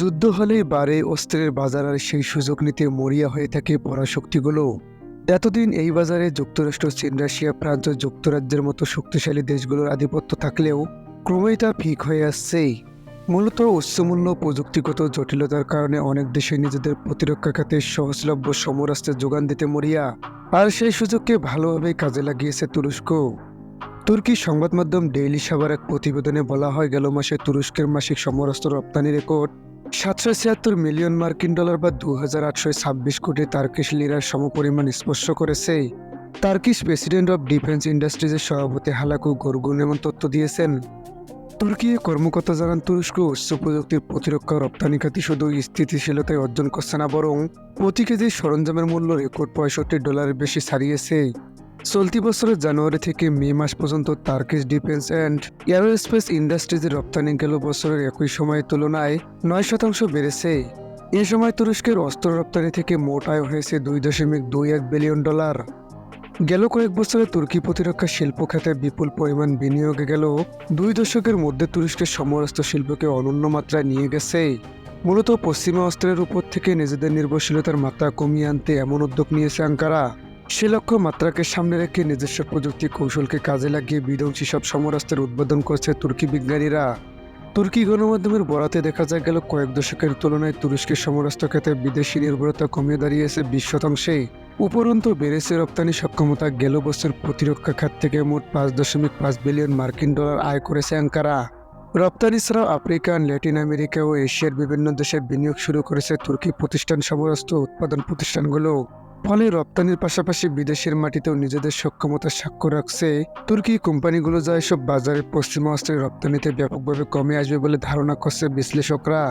যুদ্ধ হলেই বারে অস্ত্রের বাজার আর সেই সুযোগ নিতে মরিয়া হয়ে থাকে পরাশক্তিগুলো। এতদিন এই বাজারে যুক্তরাষ্ট্র, চীন, রাশিয়া ফ্রান্স ও যুক্তরাজ্যের মতো শক্তিশালী দেশগুলোর আধিপত্য থাকলেও ক্রমেই তা ফিক হয়ে আসছে মূলত উচ্চমূল্য প্রযুক্তিগত জটিলতার কারণে অনেক দেশে নিজেদের প্রতিরক্ষা খাতে সহজলভ্য সমরাস্ত্রের যোগান দিতে মরিয়া, আর সেই সুযোগকে ভালোভাবে কাজে লাগিয়েছে তুরস্ক। তুর্কি সংবাদ মাধ্যম ডেইলি সাবার এক প্রতিবেদনে বলা হয়, গেল মাসে তুরস্কের মাসিক সমরাস্ত্র রপ্তানি রেকর্ড সাতশো ছিয়াত্তর মিলিয়ন মার্কিন ডলার বা দু হাজার আটশো ছাব্বিশ কোটি তার্কিশ লিরার সমপরিমাণ স্পর্শ করেছে। তার্কিশ প্রেসিডেন্ট অব ডিফেন্স ইন্ডাস্ট্রিজের সভাপতি হালাকু গরগুন এমন তথ্য দিয়েছেন। তুর্কি কর্মকর্তা জানান, তুরস্ক উচ্চ প্রযুক্তির প্রতিরক্ষা রপ্তানি খাতে শুধু স্থিতিশীলতায় অর্জন করছে না, বরং প্রতি কেজি সরঞ্জামের মূল্য রেকর্ড পঁয়ষট্টি ডলারের বেশি ছাড়িয়েছে। চলতি বছরের জানুয়ারি থেকে মে মাস পর্যন্ত তার্কিশ ডিফেন্স অ্যান্ড এয়ারোস্পেস ইন্ডাস্ট্রিজের রপ্তানি গেল বছরের একই সময়ের তুলনায় নয় শতাংশ বেড়েছে। এ সময় তুরস্কের অস্ত্র রপ্তানি থেকে মোট আয় হয়েছে দুই দশমিক দুই এক বিলিয়ন ডলার। গেল কয়েক বছরে তুর্কি প্রতিরক্ষা শিল্প খাতে বিপুল পরিমাণ বিনিয়োগে গেল। দুই দশকের মধ্যে তুরস্কের সমরাস্ত্র শিল্পকে অনন্য মাত্রায় নিয়ে গেছে। মূলত পশ্চিমা অস্ত্রের উপর থেকে নিজেদের নির্ভরশীলতার মাত্রা কমিয়ে আনতে এমন উদ্যোগ নিয়েছে আঙ্কারা। সে লক্ষ্য মাত্রাকে সামনে রেখে নিজস্ব প্রযুক্তি কৌশলকে কাজে লাগিয়ে বিধ্বংসী সব সমরাস্ত্রের উদ্বোধন করছে তুর্কি বিজ্ঞানীরা। তুর্কি গণমাধ্যমের বরাতে দেখা যায় গেল কয়েক দশকের তুলনায় তুরস্কের সমরাস্ত্র খাতে বিদেশি নির্ভরতা কমিয়ে দাঁড়িয়েছে বিশ শতাংশে। উপরন্তু বেড়েছে রপ্তানি সক্ষমতা, গেল বছর প্রতিরক্ষা খাত থেকে মোট পাঁচ দশমিক পাঁচ বিলিয়ন মার্কিন ডলার আয় করেছে আঙ্কারা। রপ্তানি ছাড়াও আফ্রিকা ল্যাটিন আমেরিকা ও এশিয়ার বিভিন্ন দেশে বিনিয়োগ শুরু করেছে তুর্কি প্রতিষ্ঠান সমরাস্ত্র উৎপাদন প্রতিষ্ঠানগুলো। ফলে রপ্তানির পাশাপাশি বিদেশের মাটিতেও নিজেদের সক্ষমতা সাক্ষ্য রাখছে তুর্কি কোম্পানিগুলো যা এসব বাজারে পশ্চিমা অস্ত্রের রপ্তানিতে ব্যাপকভাবে কমে আসবে বলে ধারণা করছে বিশ্লেষকরা।